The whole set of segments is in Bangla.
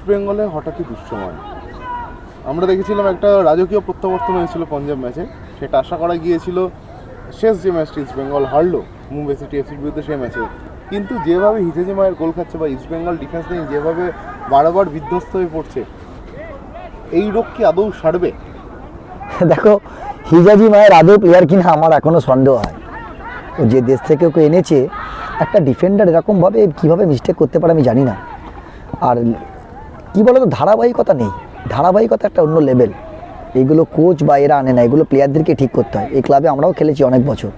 ইস্ট বেঙ্গলে হঠাৎই দুঃসময় আমরা দেখেছিলাম একটা রাজকীয় প্রত্যাবর্তন হয়েছিল পাঞ্জাব ম্যাচে। সেটা আশা করা গিয়েছিল, শেষ যে ম্যাচটি ইস্ট বেঙ্গল হারলো, মুম্বাই সিটি এফসির বিরুদ্ধে সেই ম্যাচে। কিন্তু যেভাবে হিজেজি মায়ের গোল খাচ্ছে বা ইস্ট বেঙ্গল ডিফেন্স নিয়ে যেভাবে বারবার বিধ্বস্ত হয়ে পড়ছে, এই রোগ কি আদৌ সারবে? দেখো, হিজাজি মায়ের আদৌ প্লেয়ার কিনা আমার এখনও সন্দেহ হয়। ও যে দেশ থেকে ওকে এনেছে, একটা ডিফেন্ডার এরকমভাবে কীভাবে মিস্টেক করতে পারে আমি জানি না। আর কী বলো তো ধারাবাহিকতা নেই। ধারাবাহিকতা একটা অন্য লেভেল এগুলো কোচ বা এরা আনে না, এগুলো প্লেয়ারদেরকে ঠিক করতে হয়। এই ক্লাবে আমরাও খেলেছি অনেক বছর।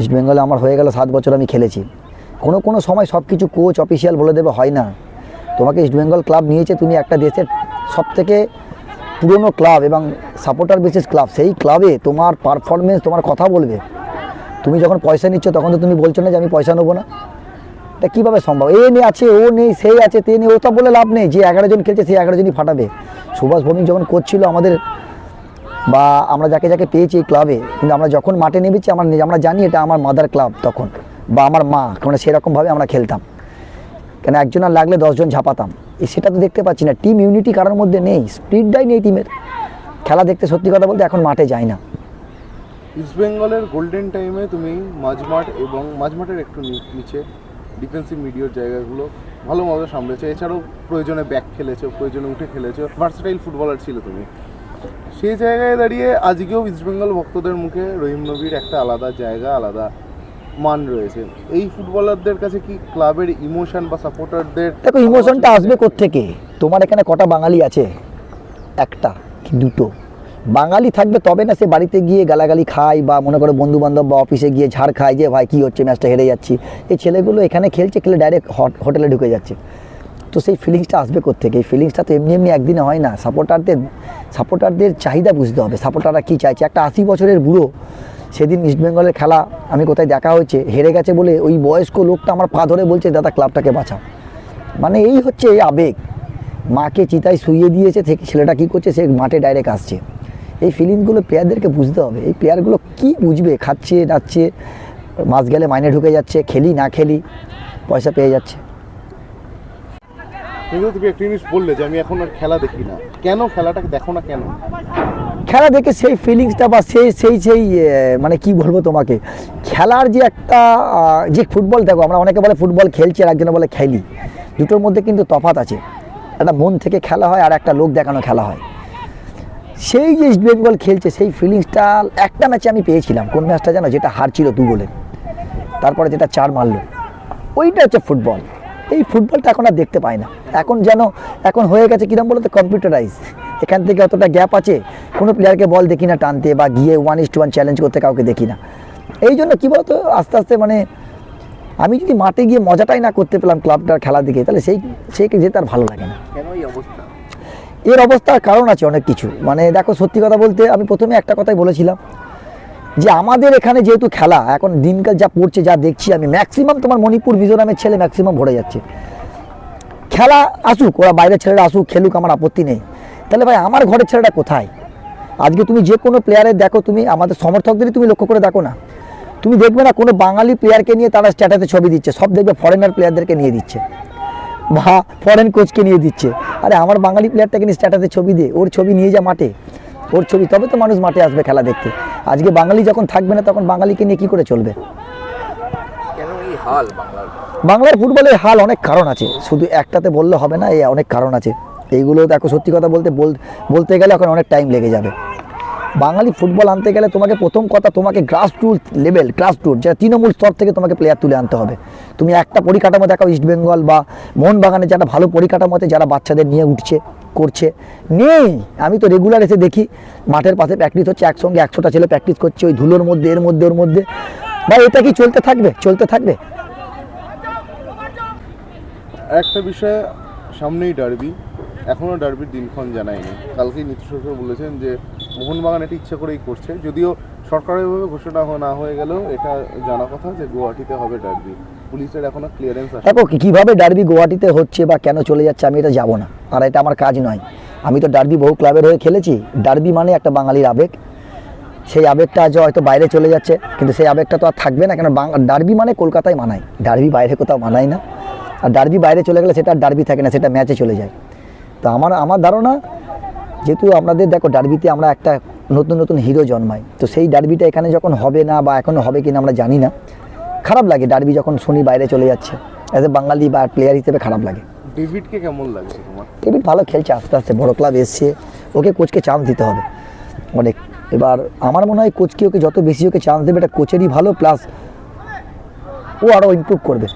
ইস্ট বেঙ্গলে আমার হয়ে গেল সাত বছর আমি খেলেছি। কোনো কোনো সময় সব কিছু কোচ অফিসিয়াল বলে দেবে, হয় না। তোমাকে ইস্ট বেঙ্গল ক্লাব নিয়েছে তুমি একটা দেশের সব থেকে পুরনো ক্লাব এবং সাপোর্টার বেসিস ক্লাব সেই ক্লাবে তোমার পারফরমেন্স তোমার কথা বলবে। তুমি যখন পয়সা নিচ্ছ, তখন তো তুমি বলছো না যে আমি পয়সা নেব না। এটা কীভাবে সম্ভব? এ নেই আছে, ও নেই, সেই আছে, তে নেই ওসব বলে লাভ নেই, যে এগারো জন খেলছে, সেই এগারো জনই ফাটাবে। সুভাষ ভৌমিক যখন করছিল আমাদের, বা আমরা যাকে যাকে পেয়েছি এই ক্লাবে কিন্তু আমরা যখন মাঠে নেমেছি, আমরা আমরা জানি এটা আমার মাদার ক্লাব তখন, বা আমার মা কারণ সেরকমভাবে আমরা খেলতাম। কেন একজন আর লাগলে দশজন ঝাপাতাম। সেটা তো দেখতে পাচ্ছি না টিম ইউনিটি কারোর মধ্যে নেই স্পিডটাই নেই টিমের খেলা দেখতে সত্যি কথা বলতে এখন মাঠে যায় না। ইস্ট বেঙ্গলের গোল্ডেন টাইমে তুমি মাঝমাঠ এবং মাঝমাঠের একটু নিচে ডিফেন্সিভ মিডিয়ার জায়গাগুলো ভালো ভালোভাবে সামলেছে। এছাড়াও প্রয়োজনে ব্যাক খেলেছো, প্রয়োজনে উঠে খেলেছো। ভার্সেটাইল ফুটবলার ছিল তুমি। সেই জায়গায় দাঁড়িয়ে আজকেও ইস্ট বেঙ্গল ভক্তদের মুখে রহিম নবীর একটা আলাদা জায়গা, আলাদা মান রয়েছে। এই ফুটবলারদের কাছে কি ক্লাবের ইমোশন বা সাপোর্টারদের দেখো ইমোশনটা আসবে থেকে তোমার এখানে কটা বাঙালি আছে? একটা কি দুটো? বাঙালি থাকবে তবে না সে বাড়িতে গিয়ে গালাগালি খায় বা মনে করো বন্ধু বান্ধব বা অফিসে গিয়ে ঝাড় খায় যে, ভাই, কী হচ্ছে? ম্যাচটা হেরে যাচ্ছি। এই ছেলেগুলো এখানে খেলছে, খেলে ডাইরেক্ট হোটেলে ঢুকে যাচ্ছে। তো সেই ফিলিংসটা আসবে থেকে এই ফিলিংসটা তো এমনি এমনি একদিনে হয় না। সাপোর্টারদের সাপোর্টারদের চাহিদা বুঝতে হবে। সাপোর্টাররা কী চাইছে? একটা আশি বছরের বুড়ো, সেদিন ইস্টবেঙ্গলের খেলা, আমি কোথায় দেখা হয়েছে, হেরে গেছে বলে ওই বয়স্ক লোকটা আমার পা ধরে বলছে, দাদা ক্লাবটাকে বাঁচাও। মানে এই হচ্ছে এই আবেগ। মাকে চিতায় শুইয়ে দিয়েছে, থেকে ছেলেটা কী করছে? সে মাঠে ডাইরেক্ট আসছে। এই ফিলিংসগুলো প্লেয়ারদেরকে বুঝতে হবে। এই প্লেয়ারগুলো কী বুঝবে? খাচ্ছে নাচছে মাস গেলে মাইনে ঢুকে যাচ্ছে খেলি না খেলি পয়সা পেয়ে যাচ্ছে। কিন্তু তুমি একটা জিনিস বললে যে আমি এখন আর খেলা দেখি না। কেন খেলাটাকে দেখো না কেন? খেলা দেখে সেই ফিলিংসটা বা সেই সেই সেই মানে কি বলব তোমাকে? খেলার যে একটা যে ফুটবল দেখো আমরা অনেকে বলে ফুটবল খেলছি আর একজনে বলে খেলি। দুটোর মধ্যে কিন্তু তফাৎ আছে। একটা মন থেকে খেলা হয় আর একটা লোক দেখানো খেলা হয়। সেই যে ইস্ট বেঙ্গল খেলছে, সেই ফিলিংসটা একটা ম্যাচে আমি পেয়েছিলাম। কোন ম্যাচটা জানো? যেটা হারছিল দু গোলে। তারপরে যেটা চার মারলো। ওইটা হচ্ছে ফুটবল এই ফুটবলটা এখন আর দেখতে পাই না। এখন যেন, এখন হয়ে গেছে কিরম বলো তো? কম্পিউটারাইজ এখান থেকে অতটা গ্যাপ আছে। কোনো প্লেয়ারকে বল দেখি না টানতে বা গিয়ে one is to one challenge করতে কাউকে দেখি না। এই জন্য কী বলতো আস্তে আস্তে মানে আমি যদি মাঠে গিয়ে মজাটাই না করতে পেলাম ক্লাবটার খেলা দিকে, তাহলে সেই সেইকে যেতে আর ভালো লাগে না। এর অবস্থার কারণ আছে অনেক কিছু। মানে দেখো, সত্যি কথা বলতে আমি প্রথমে একটা কথাই বলেছিলাম যে আমাদের এখানে যেহেতু খেলা, এখন দিনকাল যা পড়ছে, যা দেখছি আমি ম্যাক্সিমাম তোমার মণিপুর মিজোরামের ছেলে ম্যাক্সিমাম ভরে যাচ্ছে। খেলা আসুক, ওরা বাইরের ছেলেরা আসুক, খেলুক, আমার আপত্তি নেই। তাহলে ভাই, আমার ঘরের ছেলেটা কোথায়? আজকে তুমি যে কোনো প্লেয়ারের দেখো, তুমি আমাদের সমর্থকদেরই তুমি লক্ষ্য করে দেখো না। তুমি দেখবে না কোনো বাঙালি প্লেয়ারকে নিয়ে তারা স্ট্যাটাসে ছবি দিচ্ছে, সব দেখবে ফরেনার প্লেয়ারদেরকে নিয়ে দিচ্ছে। বা ফরেন কোচকে নিয়ে দিচ্ছে। আরে আমার বাঙালি প্লেয়ারটাকে নিয়ে স্ট্যাটাসে ছবি দে ওর ছবি নিয়ে যা মাঠে। ওর ছবি তবে তো মানুষ মাঠে আসবে খেলা দেখতে। আজকে বাঙালি যখন থাকবে না তখন বাঙালিকে নিয়ে কী করে চলবে? বাংলার? বাংলার ফুটবলের হাল অনেক কারণ আছে। শুধু একটাতে বললে হবে না এই অনেক কারণ আছে। এইগুলো দেখো সত্যি কথা বলতে বল- বলতে গেলে এখন অনেক টাইম লেগে যাবে। বাঙালি ফুটবল আনতে গেলে তোমাকে প্রথম কথা তোমাকে গ্রাস লেভেল গ্রাস যেটা তৃণমূল স্তর থেকে তোমাকে প্লেয়ার তুলে আনতে হবে। তুমি একটা পরিকাঠামো দেখাও ইস্ট বেঙ্গল বা মোহনবাগানে যারা ভালো পরিকাঠামোতে যারা বাচ্চাদের নিয়ে উঠছে, করছে। নেই! আমি তো রেগুলার এসে দেখি, মাঠের পাশে প্র্যাকটিস হচ্ছে, একসঙ্গে একশোটা ছেলে প্র্যাকটিস করছে, ওই ধুলোর মধ্যে, এর মধ্যে, ওর মধ্যে। বা এটা কি চলতে থাকবে? চলতে থাকবে? একটা বিষয় সামনেই ডার্বি এখনও ডার্বির দিনক্ষণ জানায়নি কালকেই নীতিশ সরকার বলেছেন যে মোহনবাগান এটা ইচ্ছা করেই করছে। যদিও সরকারিভাবে ঘোষণা না হয়ে গেলেও এটা জানা কথা যে গুয়াহাটিতে হবে ডার্বি। পুলিশের এখনও ক্লিয়ারেন্স আসে দেখো, কীভাবে ডার্বি গুয়াহাটিতে হচ্ছে বা কেন চলে যাচ্ছে আমি এটা যাব না। আর এটা আমার কাজ নয়। আমি তো ডার্বি বহু ক্লাবের হয়ে খেলেছি। ডার্বি মানে একটা বাঙালির আবেগ। সেই আবেগটা আজ হয়তো বাইরে চলে যাচ্ছে, কিন্তু সেই আবেগটা তো আর থাকবে না কেন ডার্বি মানে কলকাতায় মানায়। ডার্বি বাইরে কোথাও মানায় না। আর ডার্বি বাইরে চলে গেলে সেটা আর ডার্বি থাকে না, সেটা ম্যাচে চলে যায়। তো আমার আমার ধারণা যেহেতু আপনাদের দেখো ডার্বিতে আমরা একটা নতুন নতুন হিরো জন্মাই তো সেই ডার্বিটা এখানে যখন হবে না বা এখনও হবে কিনা আমরা জানি না। খারাপ লাগে ডার্বি যখন শুনি বাইরে চলে যাচ্ছে অ্যাজ এ বাঙালি বা প্লেয়ার হিসেবে খারাপ লাগে। ডেভিডকে কেমন লাগছে তোমার? ডেভিড ভালো খেলছে আস্তে আস্তে বড় ক্লাব এসছে ওকে কোচকে চান্স দিতে হবে। অনেক এবার আমার মনে হয় কোচকে ওকে যত বেশি ওকে চান্স দেবে এটা কোচেরই ভালো প্লাস ও আরও ইমপ্রুভ করবে।